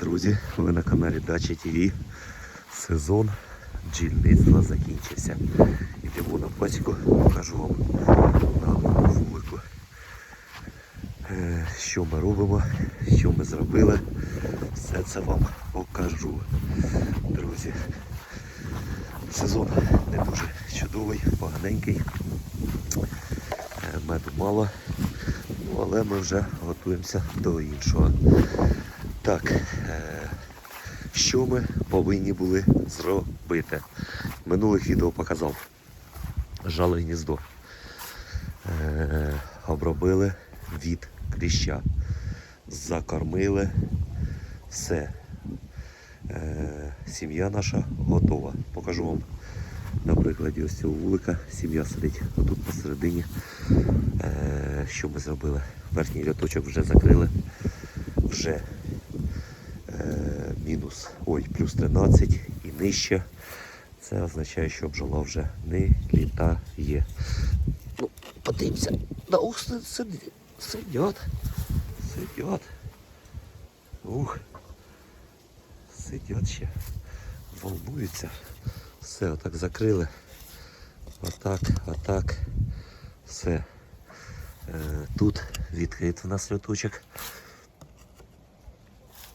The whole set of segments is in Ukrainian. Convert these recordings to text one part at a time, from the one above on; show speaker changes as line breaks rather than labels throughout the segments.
Друзі, ви на каналі Дача ТВ. Сезон бджільництва закінчився. Ідемо на пасіку, покажу вам на вулику, е, що ми робимо, що ми зробили. Все це вам покажу. Друзі, сезон не дуже чудовий, поганенький. Е, Меду мало, ну, але ми вже готуємося до іншого. Так, е, що ми повинні були зробити? Минулих відео показав жало гніздо. Е, обробили від кліща. Закормили все. Е, сім'я наша готова. Покажу вам на прикладі ось цього вулика. Сім'я сидить отут посередині. Що ми зробили? Верхній рядочок вже закрили. Вже мінус, ой, плюс 13 і нижче. Це означає, що бджола вже не літає. Ну, подивимося. Да, ух, сидять. Сидять. Ух. Сидять ще. Волнуються. Все, отак закрили. Отак, отак. Все. Е, тут відкрит у нас льоточок.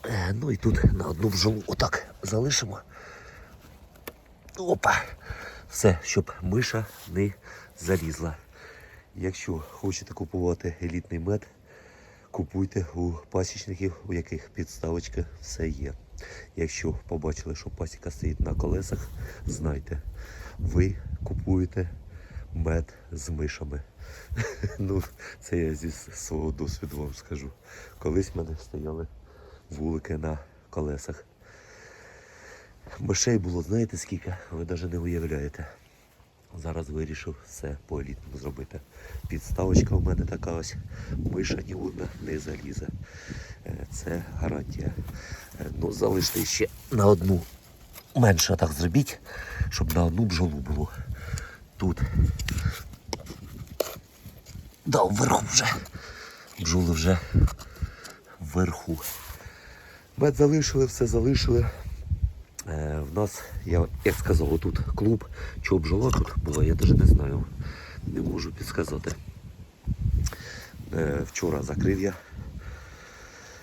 Е, Ну і тут на одну бджолу отак залишимо. Опа! Все, щоб миша не залізла. Якщо хочете купувати елітний мед, купуйте у пасічників, у яких підставочка все є. Якщо побачили, що пасіка стоїть на колесах, знайте, ви купуєте мед з мишами. Ну, це я зі свого досвіду вам скажу. Колись в мене стояли вулики на колесах. Мишей було, знаєте скільки, ви навіть не уявляєте. Зараз вирішив все по елітному зробити. Підставочка у мене така ось. Миша ні одна не залізе. Е, Це гарантія. Е, Ну, залиште ще на одну менше так зробіть, щоб на одну бджолу було. Тут. Да, вверху вже. Бджоли вже вверху. Мед залишили, все залишили. Е, в нас, я як сказав, тут клуб. Чого бджола тут була, я навіть не знаю. Не можу підсказати. Е, вчора закрив я.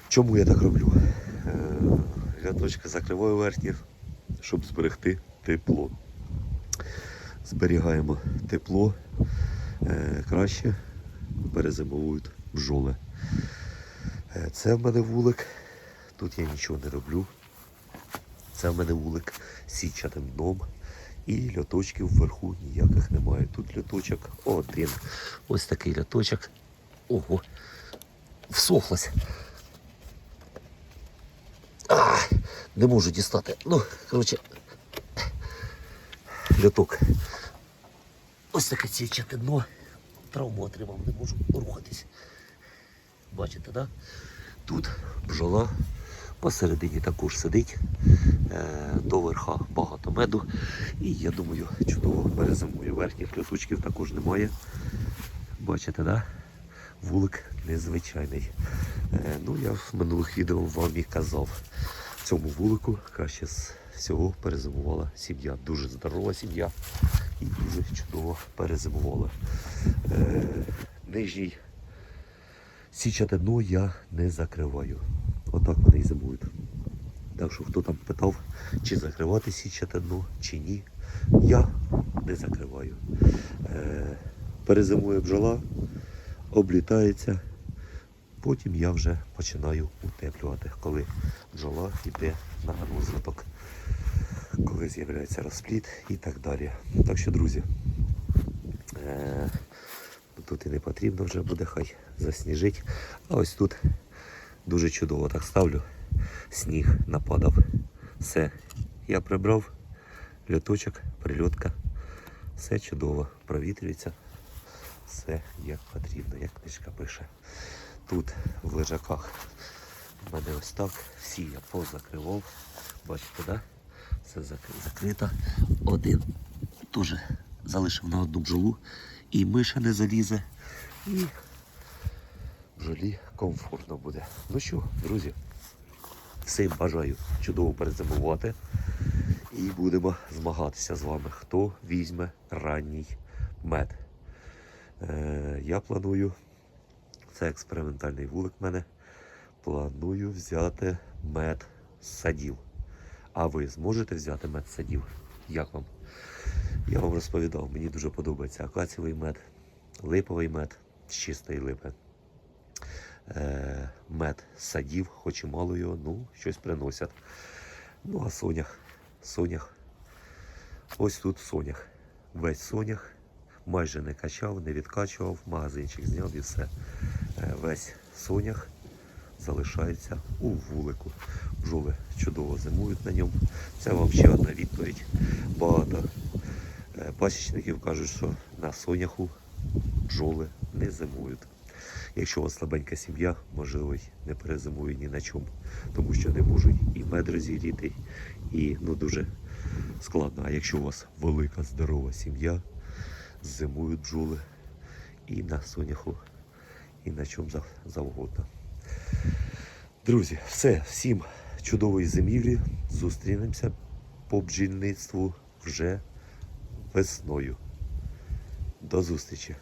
Чому я так роблю? Е, рядочки закриваю верхні, щоб зберегти тепло. Зберігаємо тепло, е, краще перезимовують бджоли. Е, Це в мене вулик. Тут я нічого не роблю. Це в мене вулик з сітчатим дном. І льоточків вверху ніяких немає. Тут льоточок один. Ось такий льоточок. Ого. Всохлось. А, не можу дістати. Ну, коротше. Льоток. Ось таке сітчате дно. Травму отримав, не можу рухатись. Бачите, да? Тут бджола посередині також сидить. Е, до верха багато меду. І я думаю, чудово перезимує. Верхніх льоточків також немає. Бачите, да? Вулик незвичайний. Е, ну, я в минулих відео вам і казав. Цьому вулику краще з всього перезимувала сім'я. Дуже здорова сім'я і дуже чудово перезимувала. Е, нижній січате дно я не закриваю. Зимують. Так що хто там питав, чи закривати січате дно, чи ні, я не закриваю. Е, перезимує бджола, облітається, потім я вже починаю утеплювати, коли бджола йде на розвиток, коли з'являється розпліт і так далі. Так що, друзі, е, тут і не потрібно вже буде, хай засніжить. А ось тут дуже чудово так ставлю. Сніг нападав. Все. Я прибрав льоточок, прильотка. Все чудово, провітрюється. Все як потрібно, як книжка пише. Тут в лежаках в мене ось так. Всі я позакривав. Бачите, да? Все зак- закрито. Один теж залишив на одну бджолу. І миша не залізе. І бджолі комфортно буде. Ну що, друзі, Всім бажаю чудово перезимувати. І будемо змагатися з вами, хто візьме ранній мед. Е, я планую, це експериментальний вулик в мене. Планую взяти мед садів. А ви зможете взяти мед садів? Як вам? Я вам розповідав, мені дуже подобається акацієвий мед, липовий мед з чистої липи. Е, мед садів, хоч і мало його, ну, щось приносять. Ну, а сонях, сонях. Ось тут сонях. Весь сонях. Майже не качав, не відкачував, магазинчик зняв і все. Е, Весь сонях залишається у вулику. Бджоли чудово зимують на ньому. Це вам ще одна відповідь. Багато е, пасічників кажуть, що на соняху бджоли не зимують. Якщо у вас слабенька сім'я, можливо, не перезимує ні на чому, тому що не можуть і мед розігріти, і ну дуже складно. А якщо у вас велика здорова сім'я, зимують бджоли і на соняху, і на чому зав- завгодно. Друзі, все, всім чудової зимівлі. Зустрінемося по бджільництву вже весною. До зустрічі!